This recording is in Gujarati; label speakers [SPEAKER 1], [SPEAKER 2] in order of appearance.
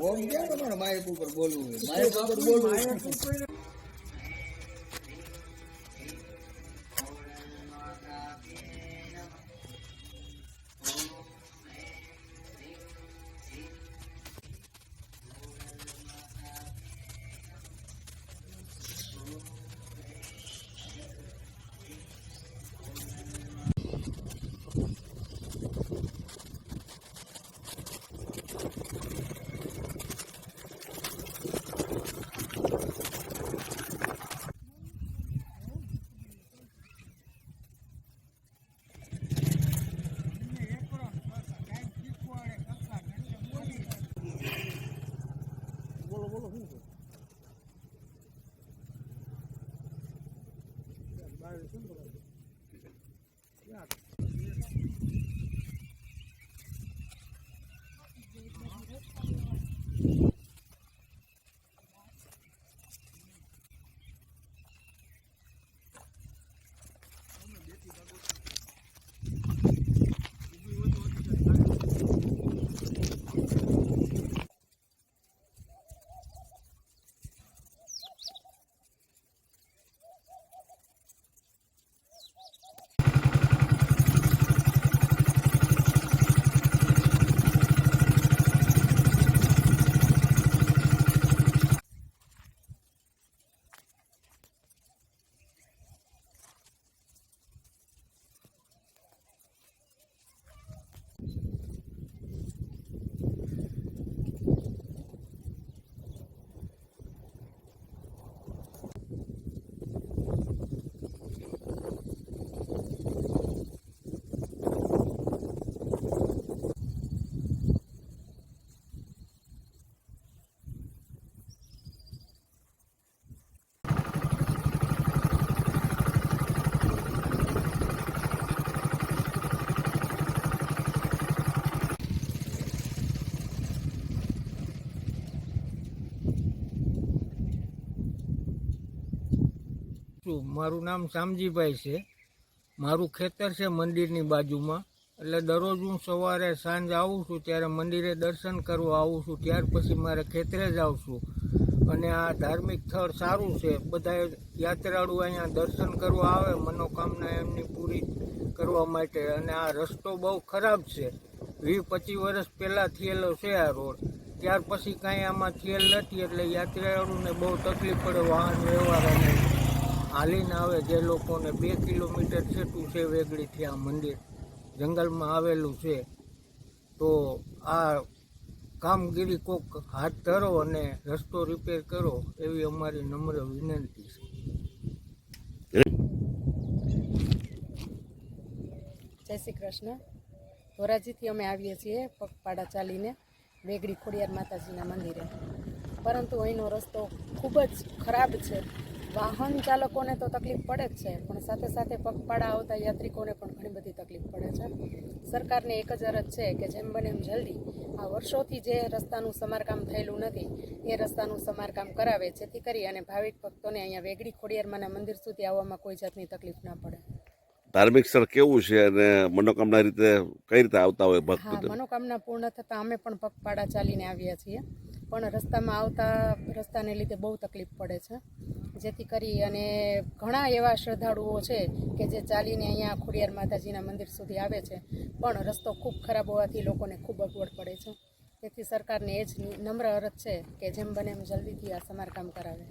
[SPEAKER 1] ઓમ કેમ તમારે માઇક ઉપર બોલવું હોય. ઉપર બોલવું હોય.
[SPEAKER 2] છું મારું નામ શામજીભાઈ છે. મારું ખેતર છે મંદિરની બાજુમાં. એટલે દરરોજ હું સવારે સાંજ આવું છું ત્યારે મંદિરે દર્શન કરવા આવું છું. ત્યાર પછી મારે ખેતરે જ આવું છું. અને આ ધાર્મિક સ્થળ સારું છે. બધા યાત્રાળુ અહીંયા દર્શન કરવા આવે, મનોકામના એમની પૂરી કરવા માટે. અને આ રસ્તો બહુ ખરાબ છે. વીસ પચીસ વર્ષ પહેલાં થયેલો છે આ રોડ. ત્યાર પછી કાંઈ આમાં થયેલ નથી એટલે યાત્રાળુને બહુ તકલીફ પડે વાહન વ્યવહાર અને હાલીને આવે જે લોકોને બે કિલોમીટર છેટું છે વેગડીથી આ મંદિર. જંગલમાં આવેલું છે. તો આ કામગીરી કોક હાથ ધરો અને રસ્તો રિપેર કરો એવી અમારી નમ્ર વિનંતી છે.
[SPEAKER 3] જય શ્રી કૃષ્ણ. ધોરાજીથી અમે આવીએ છીએ પગપાળા ચાલીને વેગડી ખોડિયાર માતાજીના મંદિરે. પરંતુ અહીંનો રસ્તો ખૂબ જ ખરાબ છે. વાહન ચાલકોને તો તકલીફ પડે જ છે પણ સાથે સાથે પગપાળા આવતા યાત્રિકોને પણ ઘણી બધી તકલીફ પડે છે. સરકારને એક જ અરજ છે કે જેમ બને એમ જલ્દી આ વર્ષોથી જે રસ્તાનું સમારકામ થયેલું નથી એ રસ્તાનું સમારકામ કરાવે જેથી કરી અને ભાવિક ભક્તોને અહીંયા વેગડી ખોડિયારમાંના મંદિર સુધી આવવામાં કોઈ જાતની તકલીફ ના પડે.
[SPEAKER 4] ધાર્મિક સ્થળ કેવું છે અને મનોકામના રીતે કઈ રીતે આવતા હોય ભક્ત
[SPEAKER 3] મનોકામના પૂર્ણ થતાં અમે પણ પગપાળા ચાલીને આવ્યા છીએ પણ રસ્તામાં આવતા રસ્તાને લીધે બહુ તકલીફ પડે છે. જેથી કરી અને ઘણા એવા શ્રદ્ધાળુઓ છે કે જે ચાલીને અહીંયા ખોડિયાર માતાજીના મંદિર સુધી આવે છે. પણ રસ્તો ખૂબ ખરાબ હોવાથી લોકોને ખૂબ અગવડ પડે છે. તેથી સરકારને એ જ નમ્ર અરજ છે કે જેમ બને એમ જલ્દીથી આ સમારકામ કરાવે.